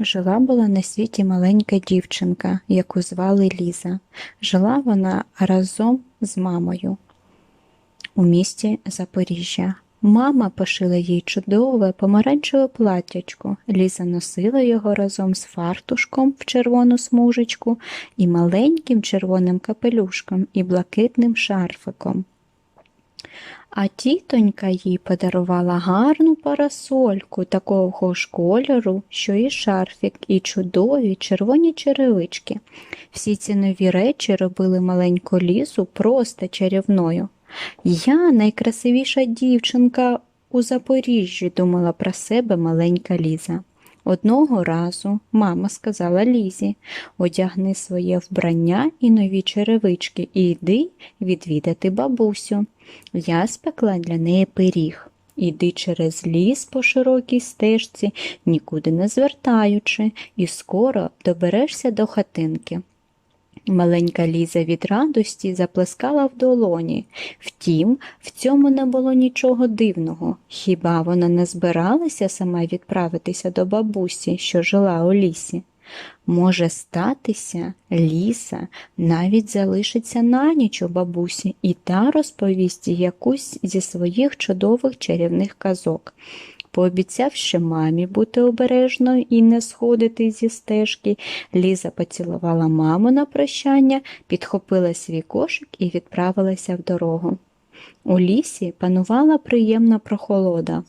Жила була на світі маленька дівчинка, яку звали Ліза. Жила вона разом з мамою у місті Запоріжжя. Мама пошила їй чудове помаранчеве платтячко. Ліза носила його разом з фартушком в червону смужечку і маленьким червоним капелюшком і блакитним шарфиком. А тітонька їй подарувала гарну парасольку такого ж кольору, що і шарфік, і чудові червоні черевички. Всі ці нові речі робили маленьку лізу просто чарівною. Я найкрасивіша дівчинка у Запоріжжі, думала про себе маленька Ліза. Одного разу мама сказала Лізі одягни своє вбрання і нові черевички і йди відвідати бабусю. Я спекла для неї пиріг. Іди через ліс по широкій стежці, нікуди не звертаючи, і скоро доберешся до хатинки. Маленька Ліза від радості заплескала в долоні. Втім, в цьому не було нічого дивного. Хіба вона не збиралася сама відправитися до бабусі, що жила у лісі? Може статися, Ліса навіть залишиться на ніч у бабусі, і та розповість якусь зі своїх чудових чарівних казок. Пообіцявши мамі бути обережною і не сходити зі стежки, Ліза поцілувала маму на прощання, підхопила свій кошик і відправилася в дорогу. У лісі панувала приємна прохолода.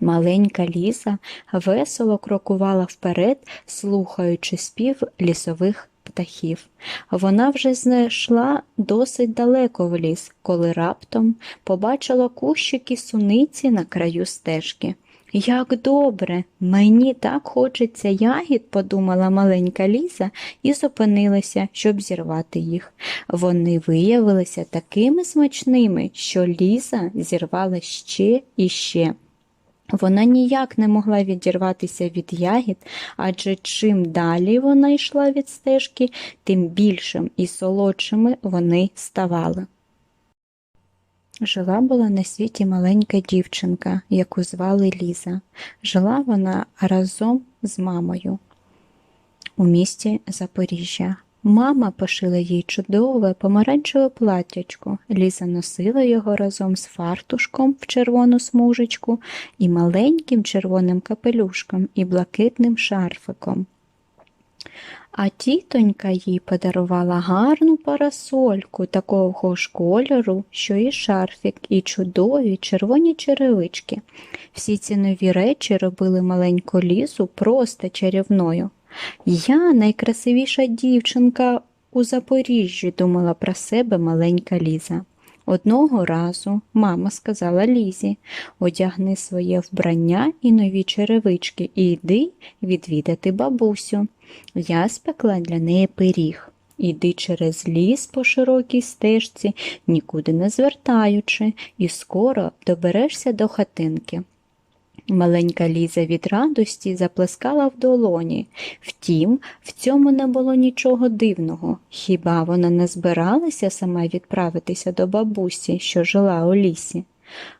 Маленька ліса весело крокувала вперед, слухаючи спів лісових птахів. Вона вже знайшла досить далеко в ліс, коли раптом побачила кущики суниці на краю стежки. Як добре, мені так хочеться ягід, подумала маленька Ліза і зупинилася, щоб зірвати їх. Вони виявилися такими смачними, що Ліза зірвала ще і ще. Вона ніяк не могла відірватися від ягід, адже чим далі вона йшла від стежки, тим більшим і солодшими вони ставали. Жила була на світі маленька дівчинка, яку звали Ліза. Жила вона разом з мамою у місті Запоріжжя. Мама пошила їй чудове помаранчеве платтячко. Ліза носила його разом з фартушком в червону смужечку і маленьким червоним капелюшком і блакитним шарфиком. А тітонька їй подарувала гарну парасольку такого ж кольору, що і шарфік, і чудові червоні черевички. Всі ці нові речі робили маленьку лізу просто чарівною. Я найкрасивіша дівчинка у Запоріжжі, думала про себе маленька Ліза. Одного разу мама сказала Лізі одягни своє вбрання і нові черевички і йди відвідати бабусю. Я спекла для неї пиріг. Іди через ліс по широкій стежці, нікуди не звертаючи, і скоро доберешся до хатинки. Маленька Ліза від радості заплескала в долоні. Втім, в цьому не було нічого дивного. Хіба вона не збиралася сама відправитися до бабусі, що жила у лісі?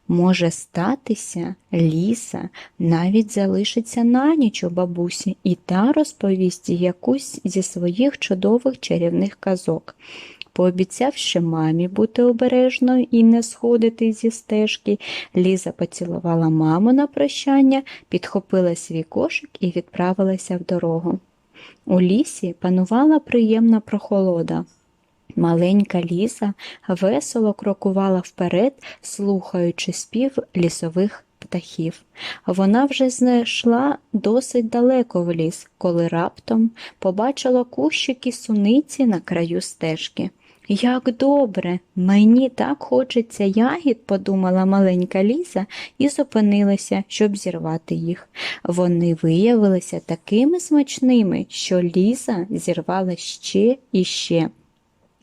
Може статися, Ліса навіть залишиться на ніч у бабусі, і та розповість якусь зі своїх чудових чарівних казок. Пообіцявши мамі бути обережною і не сходити зі стежки, Ліза поцілувала маму на прощання, підхопила свій кошик і відправилася в дорогу. У лісі панувала приємна прохолода. Маленька Ліза весело крокувала вперед, слухаючи спів лісових птахів. Вона вже знайшла досить далеко в ліс, коли раптом побачила кущики суниці на краю стежки. Як добре, мені так хочеться ягід, подумала маленька Ліза і зупинилася, щоб зірвати їх. Вони виявилися такими смачними, що Ліза зірвала ще і ще.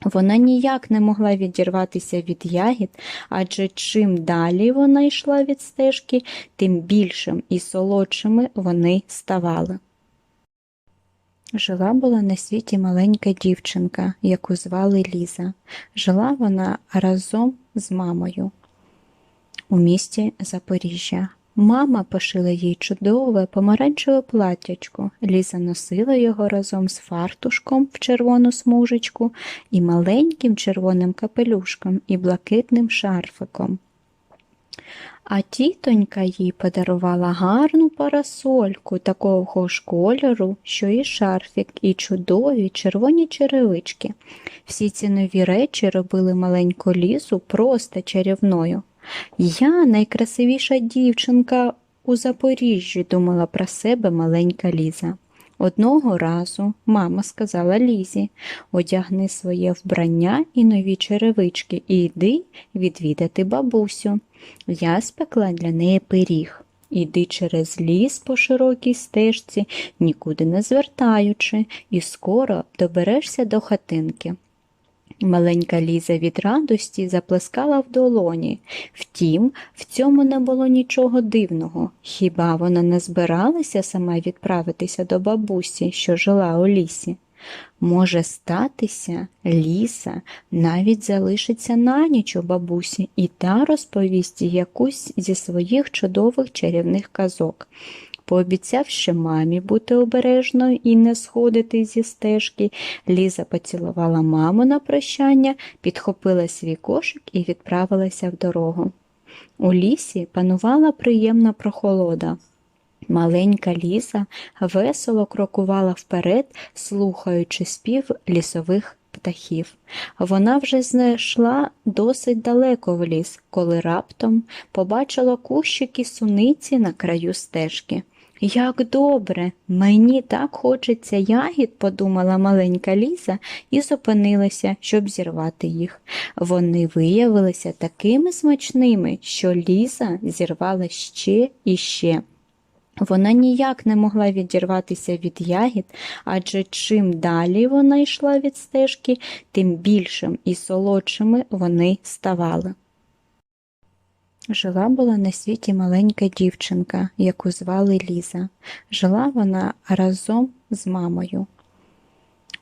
Вона ніяк не могла відірватися від ягід, адже чим далі вона йшла від стежки, тим більшим і солодшими вони ставали. Жила була на світі маленька дівчинка, яку звали Ліза. Жила вона разом з мамою у місті Запоріжжя. Мама пошила їй чудове помаранчеве платтячко. Ліза носила його разом з фартушком в червону смужечку і маленьким червоним капелюшком і блакитним шарфиком. А тітонька їй подарувала гарну парасольку такого ж кольору, що і шарфік, і чудові червоні черевички. Всі ці нові речі робили маленьку лізу просто чарівною. Я найкрасивіша дівчинка у Запоріжжі, думала про себе маленька Ліза. Одного разу мама сказала Лізі, одягни своє вбрання і нові черевички і йди відвідати бабусю. Я спекла для неї пиріг. Іди через ліс по широкій стежці, нікуди не звертаючи, і скоро доберешся до хатинки. Маленька Ліза від радості заплескала в долоні. Втім, в цьому не було нічого дивного. Хіба вона не збиралася сама відправитися до бабусі, що жила у лісі? Може статися, ліса навіть залишиться на ніч у бабусі, і та розповість якусь зі своїх чудових чарівних казок. Пообіцявши мамі бути обережною і не сходити зі стежки, Ліза поцілувала маму на прощання, підхопила свій кошик і відправилася в дорогу. У лісі панувала приємна прохолода. Маленька ліса весело крокувала вперед, слухаючи спів лісових птахів. Вона вже знайшла досить далеко в ліс, коли раптом побачила кущики суниці на краю стежки. Як добре, мені так хочеться ягід, подумала маленька Ліза і зупинилася, щоб зірвати їх. Вони виявилися такими смачними, що Ліза зірвала ще і ще. Вона ніяк не могла відірватися від ягід, адже чим далі вона йшла від стежки, тим більшим і солодшими вони ставали. Жила була на світі маленька дівчинка, яку звали Ліза. Жила вона разом з мамою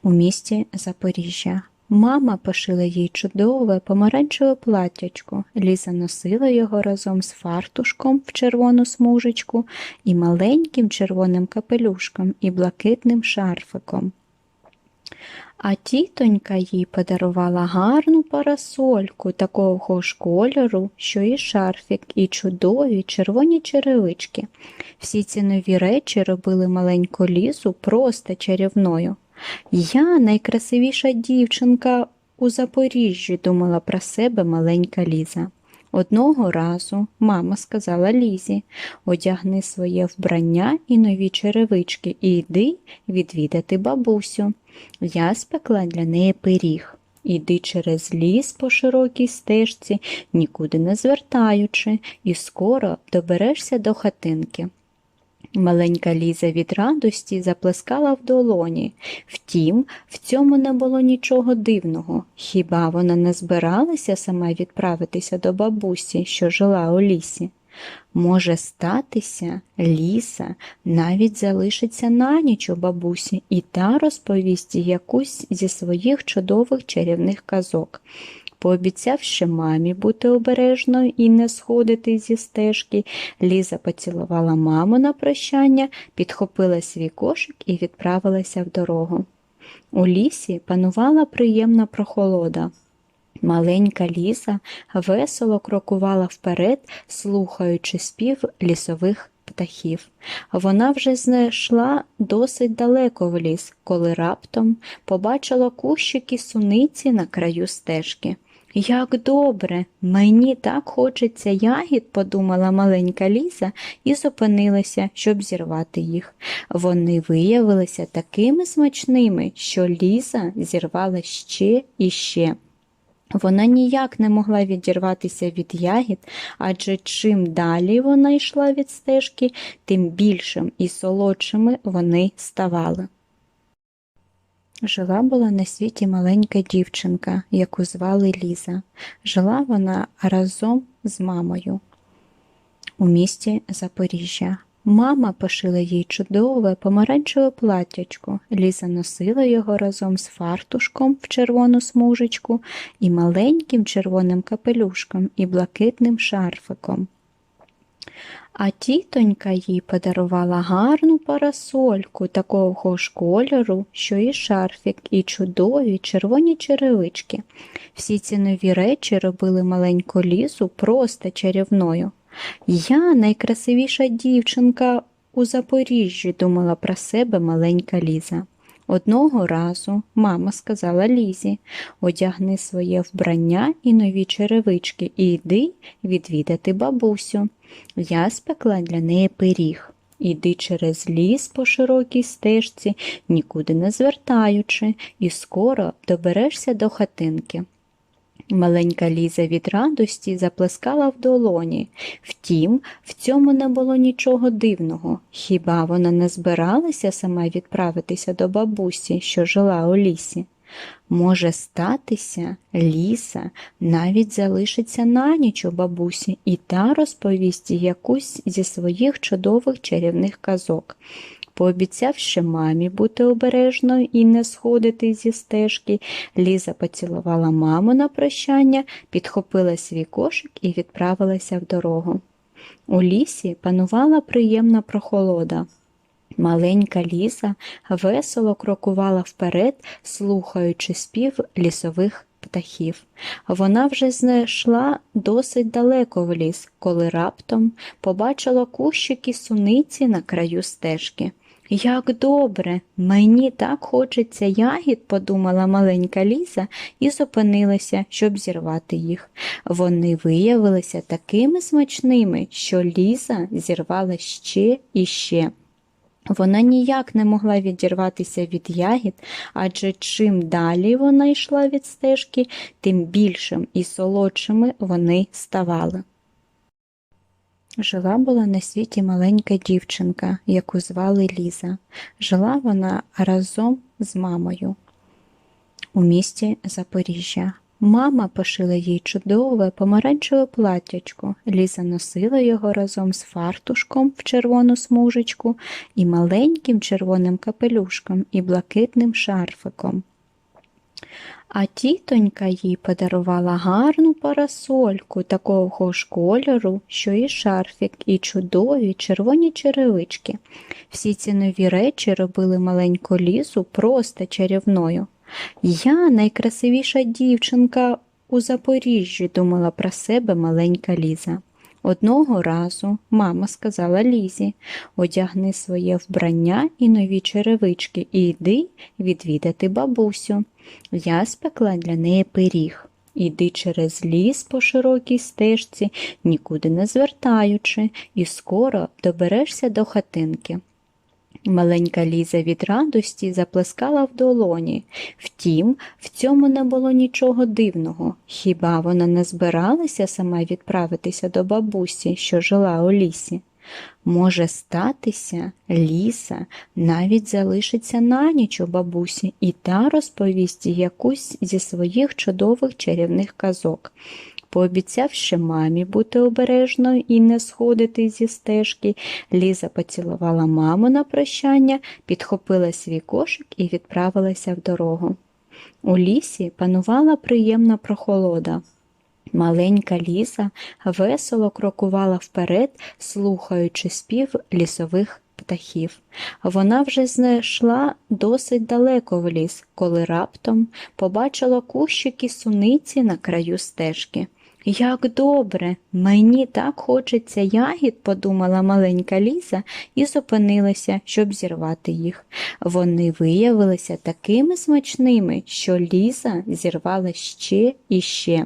у місті Запоріжжя. Мама пошила їй чудове помаранчеве платтячко. Ліза носила його разом з фартушком в червону смужечку і маленьким червоним капелюшком і блакитним шарфиком. А тітонька їй подарувала гарну парасольку такого ж кольору, що і шарфік, і чудові червоні черевички. Всі ці нові речі робили маленьку лізу просто чарівною. Я найкрасивіша дівчинка у Запоріжжі, думала про себе маленька Ліза. Одного разу мама сказала Лізі, одягни своє вбрання і нові черевички і йди відвідати бабусю. Я спекла для неї пиріг. Іди через ліс по широкій стежці, нікуди не звертаючи, і скоро доберешся до хатинки. Маленька Ліза від радості заплескала в долоні. Втім, в цьому не було нічого дивного. Хіба вона не збиралася сама відправитися до бабусі, що жила у лісі? Може статися, ліса навіть залишиться на ніч у бабусі, і та розповість якусь зі своїх чудових чарівних казок. Пообіцявши мамі бути обережною і не сходити зі стежки, Ліза поцілувала маму на прощання, підхопила свій кошик і відправилася в дорогу. У лісі панувала приємна прохолода. Маленька ліса весело крокувала вперед, слухаючи спів лісових птахів. Вона вже знайшла досить далеко в ліс, коли раптом побачила кущики суниці на краю стежки. Як добре, мені так хочеться ягід, подумала маленька Ліза і зупинилася, щоб зірвати їх. Вони виявилися такими смачними, що Ліза зірвала ще і ще. Вона ніяк не могла відірватися від ягід, адже чим далі вона йшла від стежки, тим більшим і солодшими вони ставали. Жила була на світі маленька дівчинка, яку звали Ліза. Жила вона разом з мамою у місті Запоріжжя. Мама пошила їй чудове помаранчеве платтячко. Ліза носила його разом з фартушком в червону смужечку і маленьким червоним капелюшком і блакитним шарфиком. А тітонька їй подарувала гарну парасольку такого ж кольору, що і шарфік, і чудові червоні черевички. Всі ці нові речі робили маленьку лізу просто чарівною. Я найкрасивіша дівчинка у Запоріжжі, думала про себе маленька Ліза. Одного разу мама сказала Лізі, одягни своє вбрання і нові черевички і йди відвідати бабусю. Я спекла для неї пиріг. Іди через ліс по широкій стежці, нікуди не звертаючи, і скоро доберешся до хатинки. Маленька Ліза від радості заплескала в долоні. Втім, в цьому не було нічого дивного. Хіба вона не збиралася сама відправитися до бабусі, що жила у лісі? Може статися, Ліса навіть залишиться на ніч у бабусі, і та розповість якусь зі своїх чудових чарівних казок. Пообіцявши мамі бути обережною і не сходити зі стежки, Ліза поцілувала маму на прощання, підхопила свій кошик і відправилася в дорогу. У лісі панувала приємна прохолода. Маленька ліса весело крокувала вперед, слухаючи спів лісових птахів. Вона вже знайшла досить далеко в ліс, коли раптом побачила кущики суниці на краю стежки. Як добре, мені так хочеться ягід, подумала маленька Ліза і зупинилася, щоб зірвати їх. Вони виявилися такими смачними, що Ліза зірвала ще і ще. Вона ніяк не могла відірватися від ягід, адже чим далі вона йшла від стежки, тим більшим і солодшими вони ставали. Жила була на світі маленька дівчинка, яку звали Ліза. Жила вона разом з мамою у місті Запоріжжя. Мама пошила їй чудове помаранчеве платтячко. Ліза носила його разом з фартушком в червону смужечку і маленьким червоним капелюшком і блакитним шарфиком. А тітонька їй подарувала гарну парасольку такого ж кольору, що і шарфік, і чудові червоні черевички. Всі ці нові речі робили маленьку лізу просто чарівною. Я найкрасивіша дівчинка у Запоріжжі, думала про себе маленька Ліза. Одного разу мама сказала Лізі, одягни своє вбрання і нові черевички і йди відвідати бабусю. Я спекла для неї пиріг. Іди через ліс по широкій стежці, нікуди не звертаючи, і скоро доберешся до хатинки. Маленька Ліза від радості заплескала в долоні. Втім, в цьому не було нічого дивного. Хіба вона не збиралася сама відправитися до бабусі, що жила у лісі? Може статися, Ліса навіть залишиться на ніч у бабусі, і та розповість якусь зі своїх чудових чарівних казок. Пообіцявши мамі бути обережною і не сходити зі стежки, Ліза поцілувала маму на прощання, підхопила свій кошик і відправилася в дорогу. У лісі панувала приємна прохолода. Маленька Ліза весело крокувала вперед, слухаючи спів лісових птахів. Вона вже знайшла досить далеко в ліс, коли раптом побачила кущики суниці на краю стежки. Як добре, мені так хочеться ягід, подумала маленька Ліза і зупинилася, щоб зірвати їх. Вони виявилися такими смачними, що Ліза зірвала ще і ще.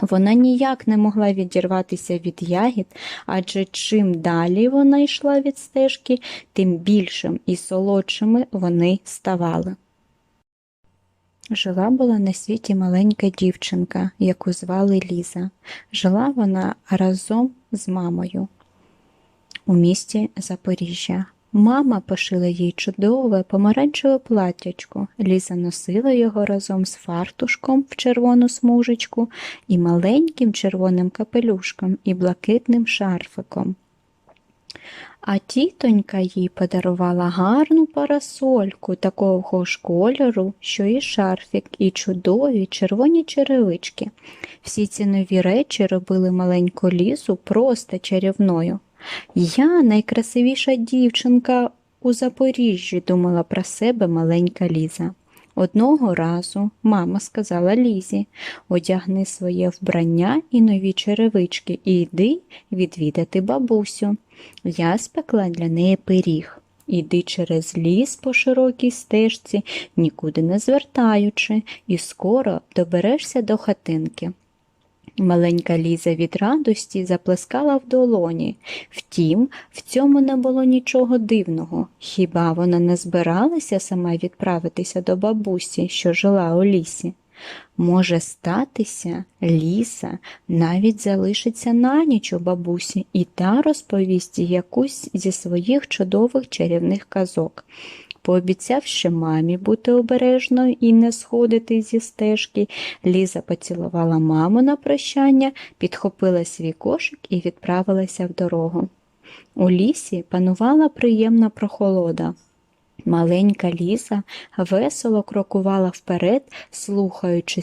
Вона ніяк не могла відірватися від ягід, адже чим далі вона йшла від стежки, тим більшим і солодшими вони ставали. Жила була на світі маленька дівчинка, яку звали Ліза. Жила вона разом з мамою у місті Запоріжжя. Мама пошила їй чудове помаранчеве платтячко. Ліза носила його разом з фартушком в червону смужечку і маленьким червоним капелюшком і блакитним шарфиком. А тітонька їй подарувала гарну парасольку такого ж кольору, що і шарфік, і чудові червоні черевички. Всі ці нові речі робили маленьку лізу просто чарівною. Я найкрасивіша дівчинка у Запоріжжі, думала про себе маленька Ліза. Одного разу мама сказала Лізі одягни своє вбрання і нові черевички і йди відвідати бабусю. Я спекла для неї пиріг. Іди через ліс по широкій стежці, нікуди не звертаючи, і скоро доберешся до хатинки. Маленька Ліза від радості заплескала в долоні. Втім, в цьому не було нічого дивного. Хіба вона не збиралася сама відправитися до бабусі, що жила у лісі? Може статися, ліса навіть залишиться на ніч у бабусі, і та розповість якусь зі своїх чудових чарівних казок. Пообіцявши мамі бути обережною і не сходити зі стежки, Ліза поцілувала маму на прощання, підхопила свій кошик і відправилася в дорогу. У лісі панувала приємна прохолода. Маленька Ліза весело крокувала вперед, слухаючи